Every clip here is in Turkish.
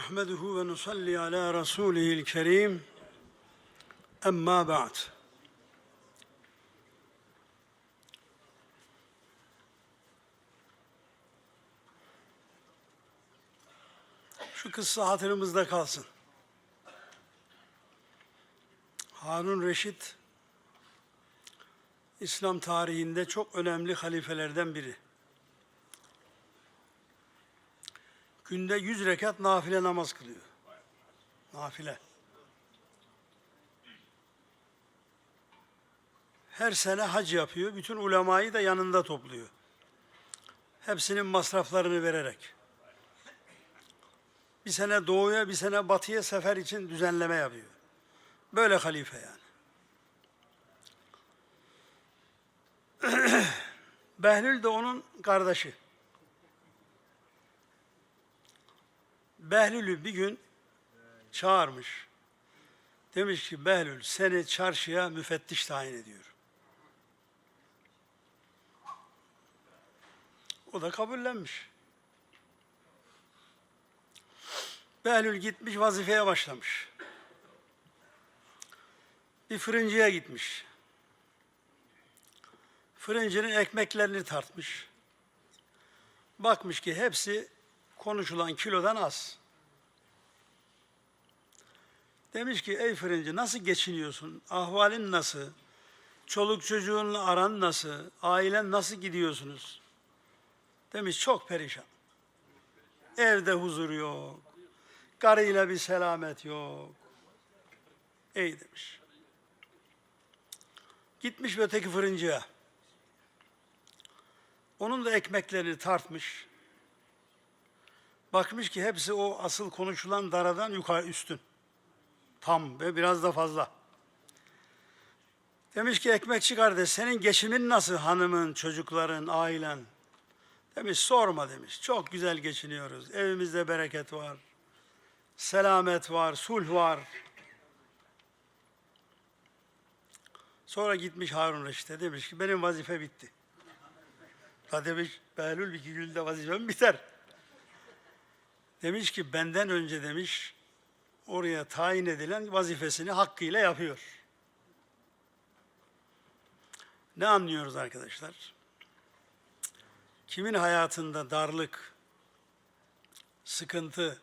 نحمده ونصلي على رسوله الكريم أما بعد Şu kıssa hatırımızda kalsın. Harun Reşit İslam tarihinde çok önemli halifelerden biri. Günde yüz rekat nafile namaz kılıyor. Nafile. Her sene hac yapıyor. Bütün ulemayı da yanında topluyor. Hepsinin masraflarını vererek. Bir sene doğuya, bir sene batıya sefer için düzenleme yapıyor. Böyle halife yani. Behlül de onun kardeşi. Behlül'ü bir gün çağırmış. Demiş ki Behlül seni çarşıya müfettiş tayin ediyor. O da kabullenmiş. Behlül gitmiş vazifeye başlamış. Bir fırıncıya gitmiş. Fırıncının ekmeklerini tartmış. Bakmış ki hepsi konuşulan kilodan az. Demiş ki ey fırıncı nasıl geçiniyorsun? Ahvalin nasıl? Çoluk çocuğunla aran nasıl? Ailen nasıl gidiyorsunuz? Demiş çok perişan. Evde huzur yok. Karıyla bir selamet yok. Ey demiş. Gitmiş öteki fırıncıya. Onun da ekmeklerini tartmış. Bakmış ki hepsi o asıl konuşulan daradan yukarı üstün. Tam ve biraz da fazla. Demiş ki ekmekçi kardeş senin geçimin nasıl hanımın, çocukların, ailen? Demiş sorma demiş. Çok güzel geçiniyoruz. Evimizde bereket var. Selamet var, sulh var. Sonra gitmiş Harun Reşit'e demiş ki benim vazife bitti. Ha demiş Behlül iki günde vazifem biter. Demiş ki benden önce demiş oraya tayin edilen vazifesini hakkıyla yapıyor. Ne anlıyoruz arkadaşlar? Kimin hayatında darlık, sıkıntı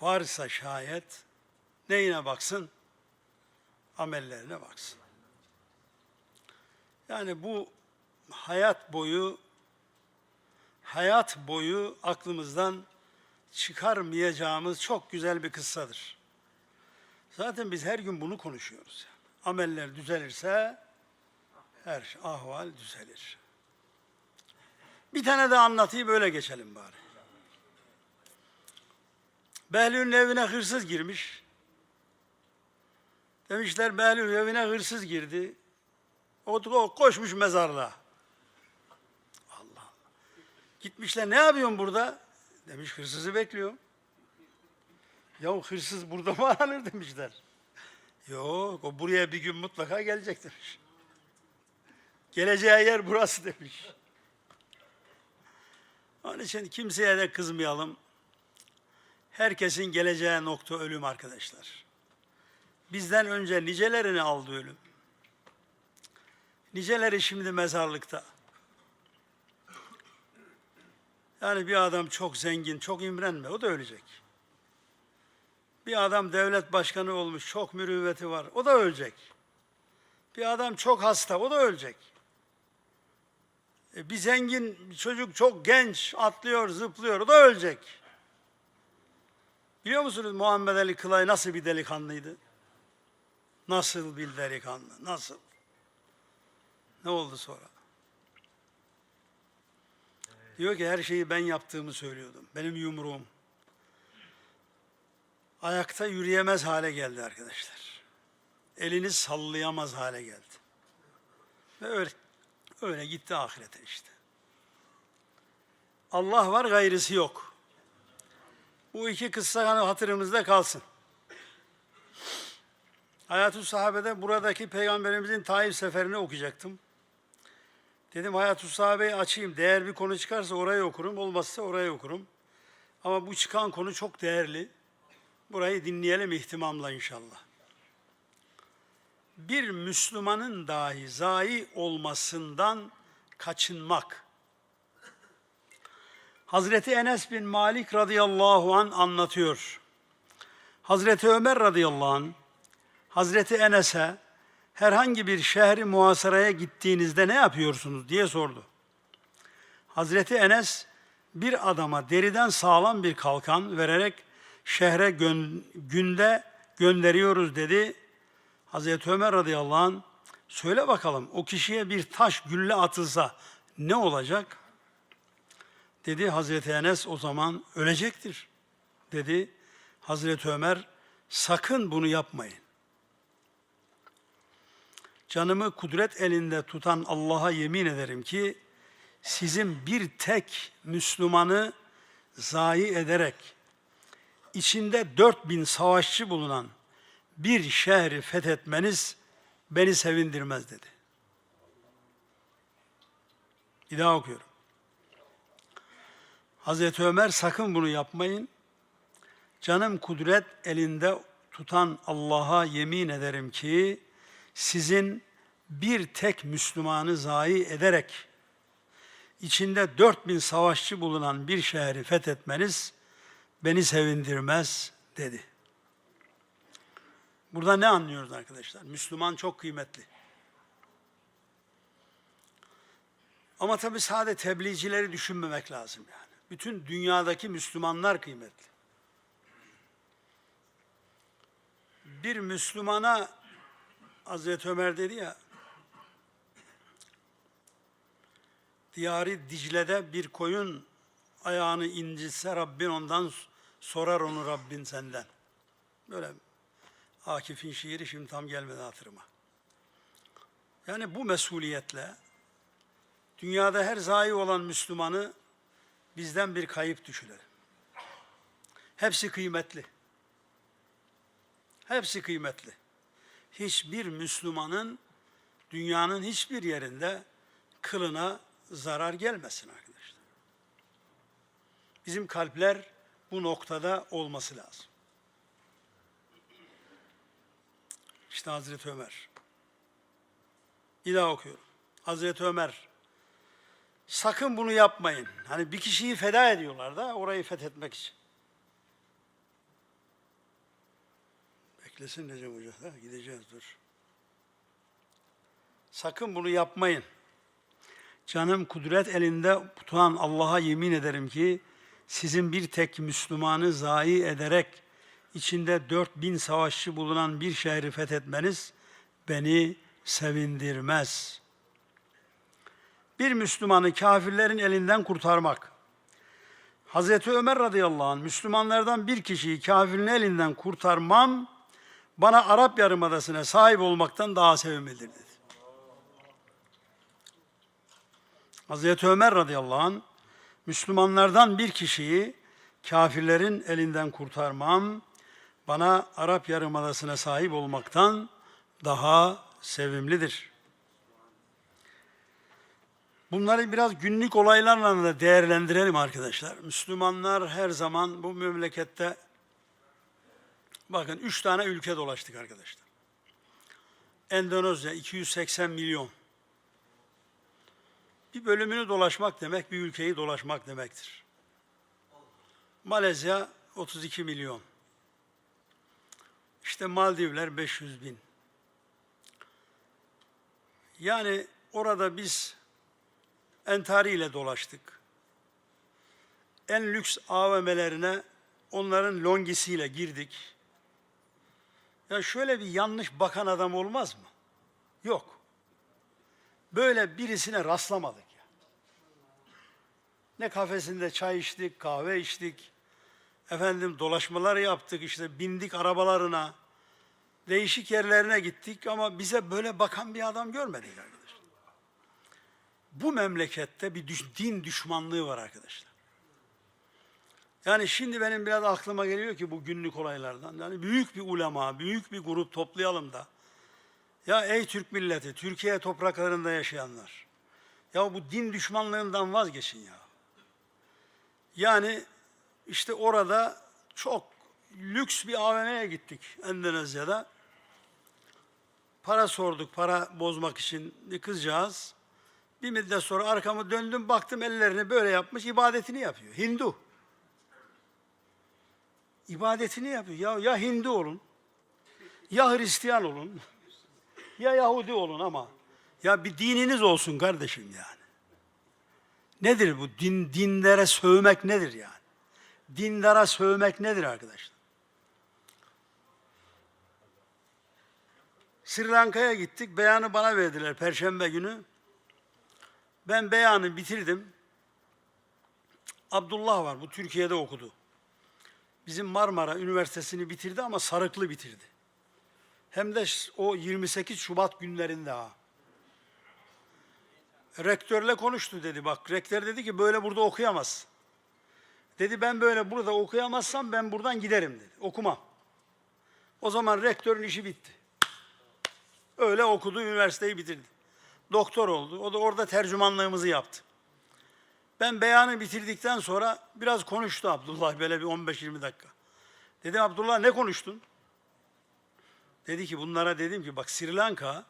varsa şayet neyine baksın? Amellerine baksın. Yani bu hayat boyu hayat boyu aklımızdan çıkarmayacağımız çok güzel bir kıssadır. Zaten biz her gün bunu konuşuyoruz. Ameller düzelirse her ahval düzelir. Bir tane de anlatayım böyle geçelim bari. Behlül'ün evine hırsız girmiş. Demişler Behlül evine hırsız girdi. O, o koşmuş mezarlığa. Allah Allah. Gitmişler ne yapıyorsun burada? Demiş hırsızı bekliyorum. Ya hırsız burada mı aranır demişler. Yok o buraya bir gün mutlaka gelecek demiş. Geleceği yer burası demiş. Onun için kimseye de kızmayalım. Herkesin geleceği nokta ölüm arkadaşlar. Bizden önce nicelerini aldı ölüm. Niceleri şimdi mezarlıkta. Yani bir adam çok zengin, çok imrenme, o da ölecek. Bir adam devlet başkanı olmuş, çok mürüvveti var, o da ölecek. Bir adam çok hasta, o da ölecek. E, bir zengin bir çocuk çok genç, atlıyor, zıplıyor, o da ölecek. Biliyor musunuz Muhammed Ali Kılay nasıl bir delikanlıydı? Nasıl bir delikanlı, nasıl? Ne oldu sonra? Diyor ki her şeyi ben yaptığımı söylüyordum. Benim yumruğum. Ayakta yürüyemez hale geldi arkadaşlar. Elini sallayamaz hale geldi. Ve öyle, öyle gitti ahirete işte. Allah var gayrısı yok. Bu iki kıssa hani hatırımızda kalsın. Hayat-ı Sahabe'de buradaki Peygamberimizin Taif seferini okuyacaktım. Dedim Hayat-ı Sahabe'yi açayım. Değer bir konu çıkarsa orayı okurum. Olmazsa orayı okurum. Ama bu çıkan konu çok değerli. Burayı dinleyelim ihtimamla inşallah. Bir Müslümanın dahi zayi olmasından kaçınmak. Hazreti Enes bin Malik radıyallahu an anlatıyor. Hazreti Ömer radıyallahu an Hazreti Enes'e herhangi bir şehri muhasaraya gittiğinizde ne yapıyorsunuz diye sordu. Hazreti Enes bir adama deriden sağlam bir kalkan vererek şehre gön- günde gönderiyoruz dedi. Hazreti Ömer radıyallahu anh söyle bakalım o kişiye bir taş gülle atılsa ne olacak? Dedi Hazreti Enes o zaman ölecektir. Dedi Hazreti Ömer sakın bunu yapmayın. Canımı kudret elinde tutan Allah'a yemin ederim ki sizin bir tek Müslümanı zayi ederek içinde dört bin savaşçı bulunan bir şehri fethetmeniz beni sevindirmez dedi. Bir daha okuyorum. Hazreti Ömer sakın bunu yapmayın. Canım kudret elinde tutan Allah'a yemin ederim ki sizin bir tek Müslümanı zayi ederek içinde dört bin savaşçı bulunan bir şehri fethetmeniz beni sevindirmez dedi. Burada ne anlıyoruz arkadaşlar? Müslüman çok kıymetli. Ama tabi sade tebliğcileri düşünmemek lazım yani. Bütün dünyadaki Müslümanlar kıymetli. Bir Müslümana Hazreti Ömer dedi ya, Diyari Dicle'de bir koyun ayağını incitse Rabbin ondan sorar onu Rabbin senden. Böyle Akif'in şiiri şimdi tam gelmedi hatırıma. Yani bu mesuliyetle dünyada her zayi olan Müslümanı bizden bir kayıp düşürelim. Hepsi kıymetli. Hepsi kıymetli. Hiçbir Müslümanın dünyanın hiçbir yerinde kılına zarar gelmesin arkadaşlar. Bizim kalpler bu noktada olması lazım. İşte Hazreti Ömer. Bir okuyorum. Hazreti Ömer. Sakın bunu yapmayın. Hani bir kişiyi feda ediyorlar da orayı fethetmek için. Beklesin Recep Hoca. Ha, gideceğiz dur. Sakın bunu yapmayın. Canım kudret elinde tutan Allah'a yemin ederim ki sizin bir tek Müslümanı zayi ederek içinde dört bin savaşçı bulunan bir şehri fethetmeniz beni sevindirmez. Bir Müslümanı kafirlerin elinden kurtarmak. Hazreti Ömer radıyallahu anh Müslümanlardan bir kişiyi kafirin elinden kurtarmam bana Arap Yarımadası'na sahip olmaktan daha sevimlidir dedi. Hazreti Ömer radıyallahu anh Müslümanlardan bir kişiyi kafirlerin elinden kurtarmam bana Arap Yarımadası'na sahip olmaktan daha sevimlidir. Bunları biraz günlük olaylarla da değerlendirelim arkadaşlar. Müslümanlar her zaman bu memlekette bakın üç tane ülke dolaştık arkadaşlar. Endonezya 280 milyon. Bir bölümünü dolaşmak demek bir ülkeyi dolaşmak demektir. Malezya 32 milyon. İşte Maldivler 500 bin. Yani orada biz entari ile dolaştık. En lüks AVM'lerine onların longisiyle girdik. Ya şöyle bir yanlış bakan adam olmaz mı? Yok. Böyle birisine rastlamadık ya. Ne kafesinde çay içtik, kahve içtik. Efendim dolaşmalar yaptık işte bindik arabalarına. Değişik yerlerine gittik ama bize böyle bakan bir adam görmedik arkadaşlar. Bu memlekette bir düş- din düşmanlığı var arkadaşlar. Yani şimdi benim biraz aklıma geliyor ki bu günlük olaylardan. Yani büyük bir ulema, büyük bir grup toplayalım da. Ya ey Türk milleti, Türkiye topraklarında yaşayanlar. Ya bu din düşmanlığından vazgeçin ya. Yani İşte orada çok lüks bir AVM'ye gittik Endonezya'da. Para sorduk para bozmak için bir kızcağız. Bir müddet sonra arkamı döndüm baktım ellerini böyle yapmış ibadetini yapıyor. Hindu. İbadetini yapıyor. Ya, ya Hindu olun ya Hristiyan olun ya Yahudi olun ama ya bir dininiz olsun kardeşim yani. Nedir bu? Din, dinlere sövmek nedir yani? Dindara sövmek nedir arkadaşlar? Sri Lanka'ya gittik. Beyanı bana verdiler Perşembe günü. Ben beyanı bitirdim. Abdullah var. Bu Türkiye'de okudu. Bizim Marmara Üniversitesi'ni bitirdi ama Sarıklı bitirdi. Hem de o 28 Şubat günlerinde ha. Rektörle konuştu dedi. Bak rektör dedi ki böyle burada okuyamaz. Dedi ben böyle burada okuyamazsam ben buradan giderim dedi. Okumam. O zaman rektörün işi bitti. Öyle okudu, üniversiteyi bitirdi. Doktor oldu. O da orada tercümanlığımızı yaptı. Ben beyanı bitirdikten sonra biraz konuştu Abdullah böyle bir 15-20 dakika. Dedi Abdullah ne konuştun? Dedi ki bunlara dedim ki bak Sri Lanka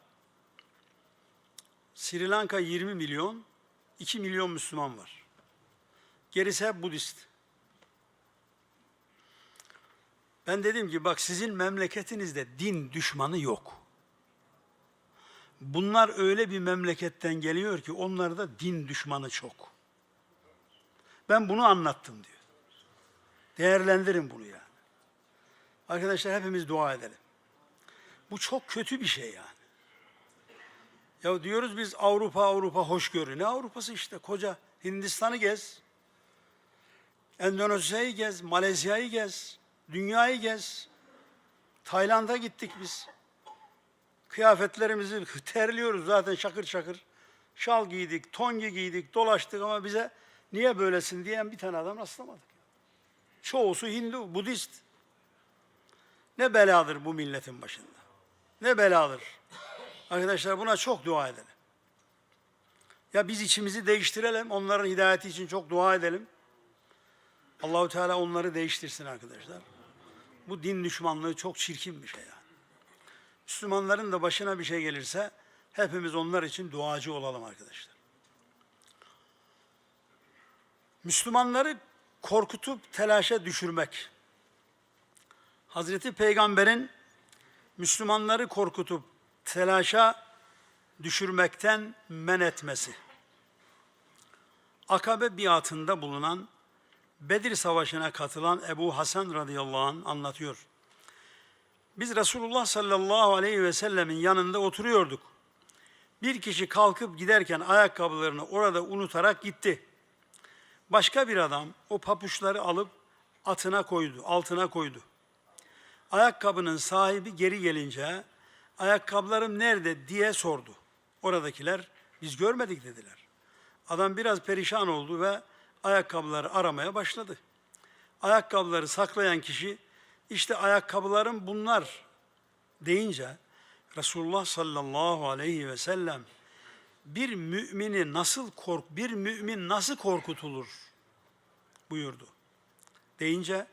Sri Lanka 20 milyon 2 milyon Müslüman var. Gerisi hep Budist. Ben dedim ki bak sizin memleketinizde din düşmanı yok. Bunlar öyle bir memleketten geliyor ki onlarda din düşmanı çok. Ben bunu anlattım diyor. Değerlendirin bunu yani. Arkadaşlar hepimiz dua edelim. Bu çok kötü bir şey yani. Ya diyoruz biz Avrupa Avrupa hoşgörü. Ne Avrupası işte koca Hindistan'ı gez. Endonezya'yı gez, Malezya'yı gez, dünyayı gez. Tayland'a gittik biz. Kıyafetlerimizi terliyoruz zaten şakır şakır. Şal giydik, tongi giydik, dolaştık ama bize niye böylesin diyen bir tane adam rastlamadık. Çoğusu Hindu, Budist. Ne beladır bu milletin başında. Ne beladır. Arkadaşlar buna çok dua edelim. Ya biz içimizi değiştirelim, onların hidayeti için çok dua edelim. Allahu Teala onları değiştirsin arkadaşlar. Bu din düşmanlığı çok çirkin bir şey yani. Müslümanların da başına bir şey gelirse hepimiz onlar için duacı olalım arkadaşlar. Müslümanları korkutup telaşa düşürmek. Hazreti Peygamber'in Müslümanları korkutup telaşa düşürmekten men etmesi. Akabe biatında bulunan Bedir Savaşı'na katılan Ebu Hasan radıyallahu anh anlatıyor. Biz Resulullah sallallahu aleyhi ve sellemin yanında oturuyorduk. Bir kişi kalkıp giderken ayakkabılarını orada unutarak gitti. Başka bir adam o papuçları alıp atına koydu, altına koydu. Ayakkabının sahibi geri gelince ayakkabılarım nerede diye sordu. Oradakiler biz görmedik dediler. Adam biraz perişan oldu ve ayakkabıları aramaya başladı. Ayakkabıları saklayan kişi işte ayakkabılarım bunlar deyince Resulullah sallallahu aleyhi ve sellem bir mümini nasıl kork bir mümin nasıl korkutulur buyurdu. Deyince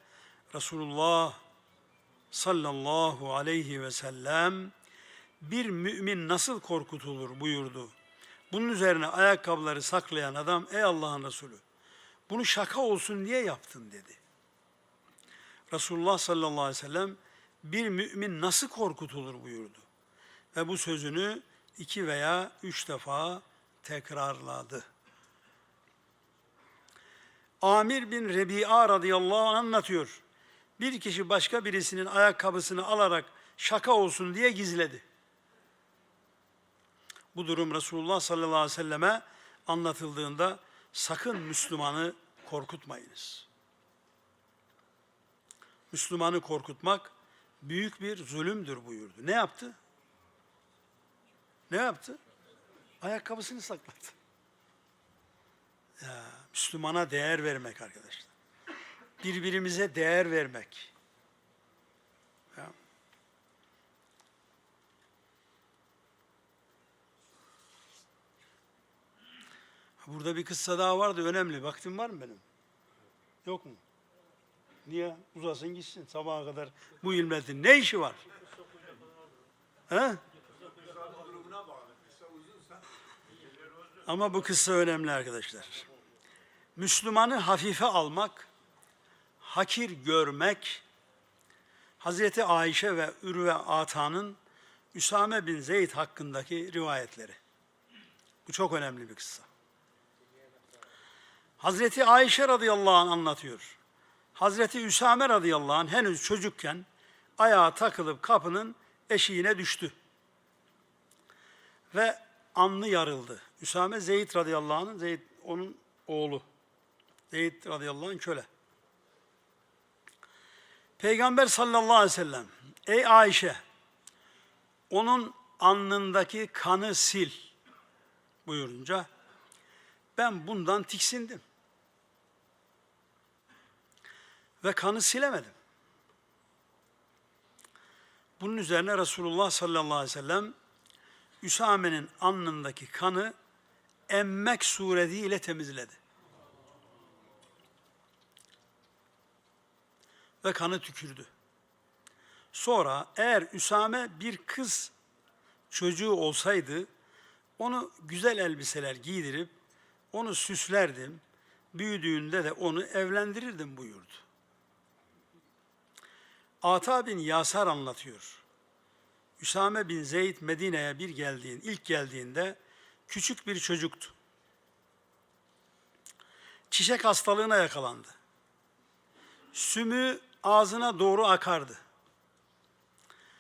Resulullah sallallahu aleyhi ve sellem bir mümin nasıl korkutulur buyurdu. Bunun üzerine ayakkabıları saklayan adam ey Allah'ın Resulü bunu şaka olsun diye yaptın dedi. Resulullah sallallahu aleyhi ve sellem bir mümin nasıl korkutulur buyurdu. Ve bu sözünü iki veya üç defa tekrarladı. Amir bin Rebi'a radıyallahu anh anlatıyor. Bir kişi başka birisinin ayakkabısını alarak şaka olsun diye gizledi. Bu durum Resulullah sallallahu aleyhi ve selleme anlatıldığında sakın Müslümanı korkutmayınız. Müslümanı korkutmak büyük bir zulümdür buyurdu. Ne yaptı? Ne yaptı? Ayakkabısını sakladı. Ya, Müslümana değer vermek arkadaşlar. Birbirimize değer vermek. Ya. Burada bir kıssa daha vardı önemli. Vaktim var mı benim? Yok mu? Niye? Uzasın gitsin sabaha kadar bu ilmetin ne işi var? He? Ama bu kıssa önemli arkadaşlar. Müslümanı hafife almak, hakir görmek, Hazreti Ayşe ve Ürve Ata'nın Üsame bin Zeyd hakkındaki rivayetleri. Bu çok önemli bir kıssa. Hazreti Ayşe radıyallahu anh anlatıyor. Hazreti Üsame radıyallahu anh henüz çocukken ayağa takılıp kapının eşiğine düştü. Ve anlı yarıldı. Üsame Zeyd radıyallahu anh, Zeyd onun oğlu. Zeyd radıyallahu anh köle. Peygamber sallallahu aleyhi ve sellem, ey Ayşe, onun alnındaki kanı sil buyurunca ben bundan tiksindim. Ve kanı silemedim. Bunun üzerine Resulullah sallallahu aleyhi ve sellem Üsame'nin alnındaki kanı emmek suretiyle temizledi. Ve kanı tükürdü. Sonra eğer Üsame bir kız çocuğu olsaydı onu güzel elbiseler giydirip onu süslerdim. Büyüdüğünde de onu evlendirirdim buyurdu. Ata bin Yasar anlatıyor. Üsame bin Zeyd Medine'ye bir geldiğin, ilk geldiğinde küçük bir çocuktu. Çiçek hastalığına yakalandı. Sümü ağzına doğru akardı.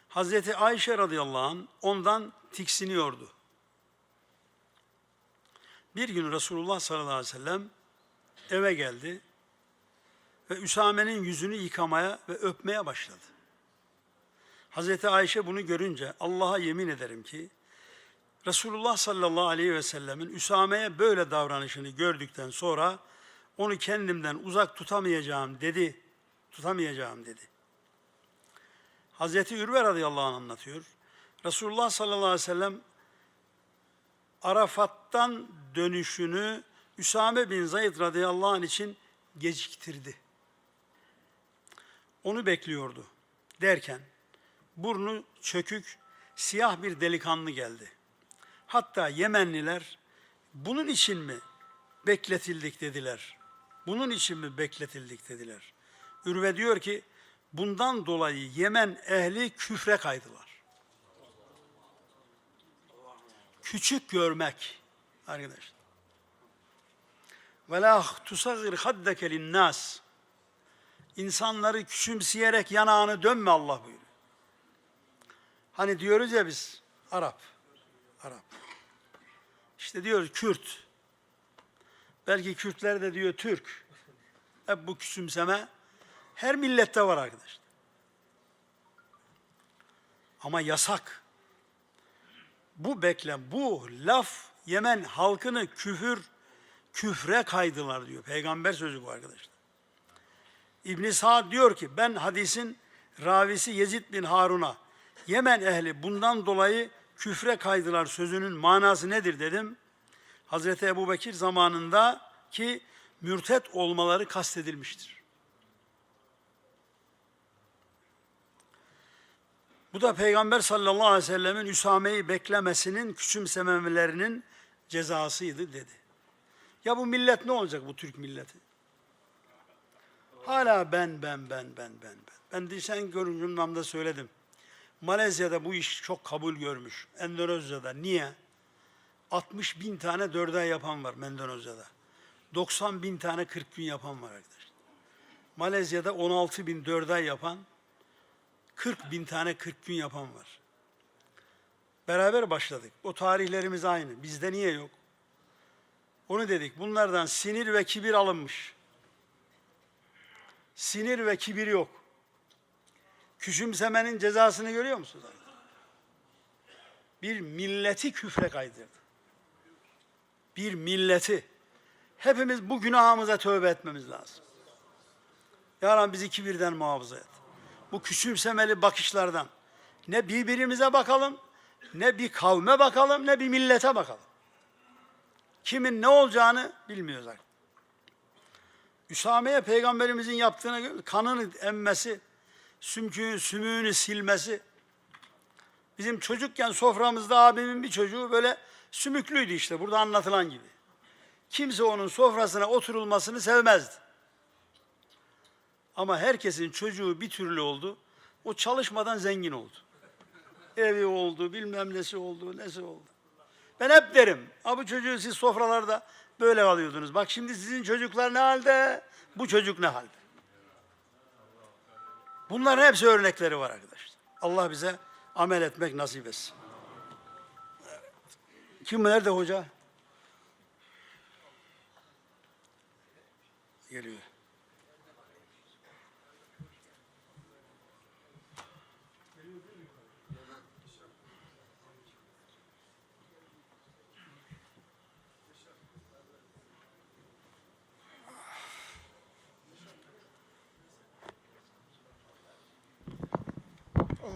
Hazreti Ayşe radıyallahu anh ondan tiksiniyordu. Bir gün Resulullah sallallahu aleyhi ve sellem eve geldi ve Üsame'nin yüzünü yıkamaya ve öpmeye başladı. Hazreti Ayşe bunu görünce Allah'a yemin ederim ki Resulullah sallallahu aleyhi ve sellemin Üsame'ye böyle davranışını gördükten sonra onu kendimden uzak tutamayacağım dedi. Tutamayacağım dedi. Hazreti Ürve radıyallahu anh anlatıyor. Resulullah sallallahu aleyhi ve sellem Arafat'tan dönüşünü Üsame bin Zayd radıyallahu anh için geciktirdi. Onu bekliyordu derken burnu çökük siyah bir delikanlı geldi. Hatta Yemenliler bunun için mi bekletildik dediler. Bunun için mi bekletildik dediler. Ürve diyor ki bundan dolayı Yemen ehli küfre kaydılar. Küçük görmek arkadaşlar. Ve la tusagir haddeke linnas. İnsanları küçümseyerek yanağını dönme Allah buyuruyor. Hani diyoruz ya biz Arap. Arap. İşte diyoruz Kürt. Belki Kürtler de diyor Türk. Hep bu küçümseme her millette var arkadaşlar. Ama yasak. Bu beklem, bu laf Yemen halkını küfür, küfre kaydılar diyor. Peygamber sözü bu arkadaşlar. İbn Saad diyor ki ben hadisin ravisi Yezid bin Harun'a Yemen ehli bundan dolayı küfre kaydılar sözünün manası nedir dedim. Hazreti Ebu Bekir zamanında ki mürtet olmaları kastedilmiştir. Bu da Peygamber sallallahu aleyhi ve sellemin Üsame'yi beklemesinin küçümsememelerinin cezasıydı dedi. Ya bu millet ne olacak bu Türk milleti? Hala ben, ben, ben, ben, ben, ben. Ben de sen görüntümde söyledim. Malezya'da bu iş çok kabul görmüş. Endonezya'da. Niye? 60 bin tane dörder yapan var Endonezya'da. 90 bin tane 40 gün yapan var arkadaşlar. Malezya'da 16 bin dörder yapan, 40 bin tane 40 gün yapan var. Beraber başladık. O tarihlerimiz aynı. Bizde niye yok? Onu dedik. Bunlardan sinir ve kibir alınmış. Sinir ve kibir yok. Küçümsemenin cezasını görüyor musunuz? Bir milleti küfre kaydırdı. Bir milleti. Hepimiz bu günahımıza tövbe etmemiz lazım. Ya Rabbi bizi kibirden muhafaza et. Bu küçümsemeli bakışlardan. Ne birbirimize bakalım, ne bir kavme bakalım, ne bir millete bakalım. Kimin ne olacağını bilmiyoruz artık. Üsame'ye peygamberimizin yaptığına kanını emmesi, sümküğün sümüğünü silmesi. Bizim çocukken soframızda abimin bir çocuğu böyle sümüklüydü işte burada anlatılan gibi. Kimse onun sofrasına oturulmasını sevmezdi. Ama herkesin çocuğu bir türlü oldu. O çalışmadan zengin oldu. Evi oldu, bilmem nesi oldu, nesi oldu. Ben hep derim, ha bu çocuğu siz sofralarda böyle alıyordunuz. Bak şimdi sizin çocuklar ne halde, bu çocuk ne halde. Bunların hepsi örnekleri var arkadaşlar. Allah bize amel etmek nasip etsin. Kim nerede hoca? Geliyor.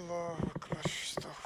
було краще став.